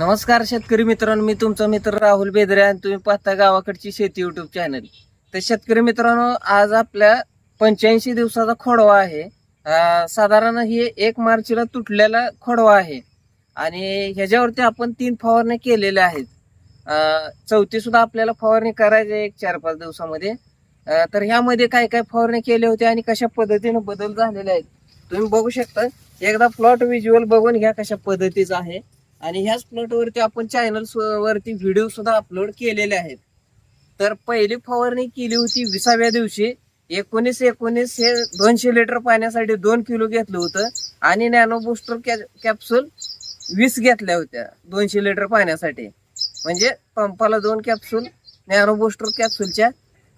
नमस्कार शेतकरी मित्रांनो मी तुमचा मित्र राहुल बेदरे आणि तुम्ही पाहता गावाकडची शेती युट्यूब चॅनल तर शेतकरी मित्रांनो आज आपल्या पंच्याऐंशी दिवसाचा खोडवा आहे. साधारण ही एक मार्चला तुटलेला खोडवा आहे. आणि ह्याच्यावरती आपण तीन फवारण्या केलेल्या आहेत. चौथी सुद्धा आपल्याला फवारणी करायची आहे एक चार पाच दिवसामध्ये. तर ह्यामध्ये काय काय फवारणी केल्या होत्या आणि कशा पद्धतीने बदल झालेले आहेत तुम्ही बघू शकता. एकदा प्लॉट व्हिज्युअल बघून घ्या कशा पद्धतीचा आहे. आणि ह्याच प्लॉटवरती आपण चॅनल वरती व्हिडिओ सुद्धा अपलोड केलेले आहेत. तर पहिली फवारणी केली होती विसाव्या दिवशी. एकोणीस एकोणीस हे दोनशे लिटर पाण्यासाठी दोन किलो घेतलं होतं. आणि नॅनो बुस्टर कॅप्सूल वीस घेतल्या होत्या दोनशे लिटर पाण्यासाठी. म्हणजे पंपाला दोन कॅप्सूल नॅनो बुस्टर कॅप्सूलच्या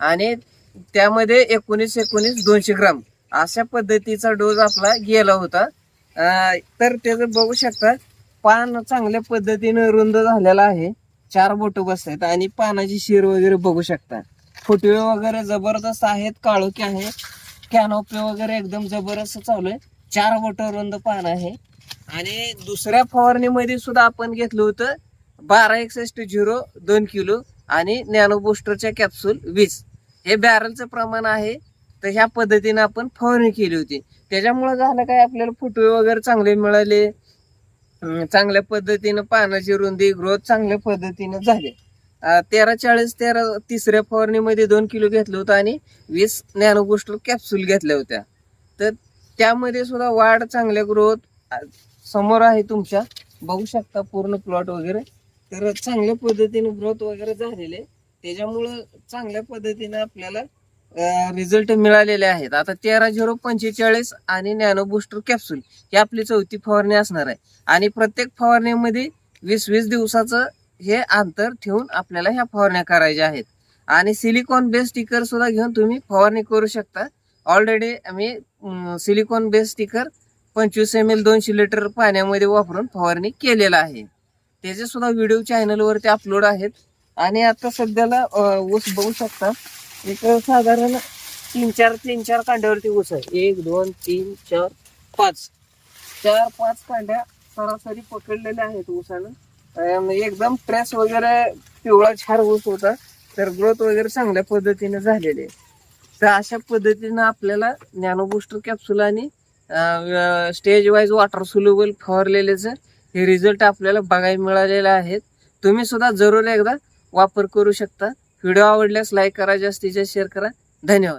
आणि त्यामध्ये एकोणीस एकोणीस दोनशे ग्राम अशा पद्धतीचा डोस आपला गेला होता. तर त्याचं बघू शकता पान चांगल्या पद्धतीनं रुंद झालेला आहे. चार बोट बसतात आहेत आणि पानाची शिर वगैरे बघू शकता. फुटवे वगैरे जबरदस्त आहेत काळोखी आहे. कॅनोपे वगैरे एकदम जबरदस्त चालू आहे. चार बोट रुंद पान आहे. आणि दुसऱ्या फवारणीमध्ये सुद्धा आपण घेतलं होतं बारा एकसष्ट झिरो दोन किलो आणि नॅनो बुस्टरच्या कॅप्सूल वीस. हे बॅरलचं प्रमाण आहे. तर ह्या पद्धतीनं आपण फवारणी केली होती. त्याच्यामुळे झालं काय? आपल्याला फुटवे वगैरे चांगले मिळाले. अं, चांगल्या पद्धतीनं पानाची रुंदी ग्रोथ चांगल्या पद्धतीनं झाले. अं, तेरा चाळीस तेरा तिसऱ्या फवारणीमध्ये दोन किलो घेतलं होतं आणि वीस नॅनो कॅप्सूल घेतल्या होत्या. तर त्यामध्ये सुद्धा वाढ चांगल्या ग्रोथ समोर आहे तुमच्या. बघू शकता पूर्ण प्लॉट वगैरे. तर चांगल्या पद्धतीने ग्रोथ वगैरे झालेले. त्याच्यामुळं चांगल्या पद्धतीने आपल्याला रिझल्ट मिळालेले आहेत. आता तेरा झिरो पंचेचाळीस आणि नॅनो बुस्टर कॅप्सूल ही आपली चौथी फवारणी असणार आहे. आणि प्रत्येक फवारणीमध्ये वीस वीस दिवसाचं हे अंतर ठेवून आपल्याला ह्या फवारण्या करायच्या आहेत. आणि सिलिकॉन बेस स्टिकर सुद्धा घेऊन तुम्ही फवारणी करू शकता. ऑलरेडी आम्ही सिलिकॉन बेस स्टिकर पंचवीस एम एल दोनशे लिटर पाण्यामध्ये वापरून फवारणी केलेला आहे. त्याचे सुद्धा व्हिडिओ चॅनलवरती अपलोड आहेत. आणि आता सध्याला ऊस बघू शकता. एक साधारण तीन चार तीन चार कांड्यावरती ऊस आहे. एक दोन तीन चार पाच. चार पाच कांड्या सरासरी पकडलेल्या आहेत ऊसानं. एकदम ट्रेस वगैरे पिवळा छार ऊस होता तर ग्रोथ वगैरे चांगल्या पद्धतीने झालेली आहे. तर अशा पद्धतीनं आपल्याला नॅनो बुस्टर कॅप्सूल आणि स्टेज वाईज वॉटर सुलेबल फवारलेलेच हे रिझल्ट आपल्याला बघायला मिळालेले आहेत. तुम्ही सुद्धा जरूर एकदा वापर करू शकता. व्हिडिओ आवडल्यास लाईक करा जास्तीत जास्त शेअर करा. धन्यवाद.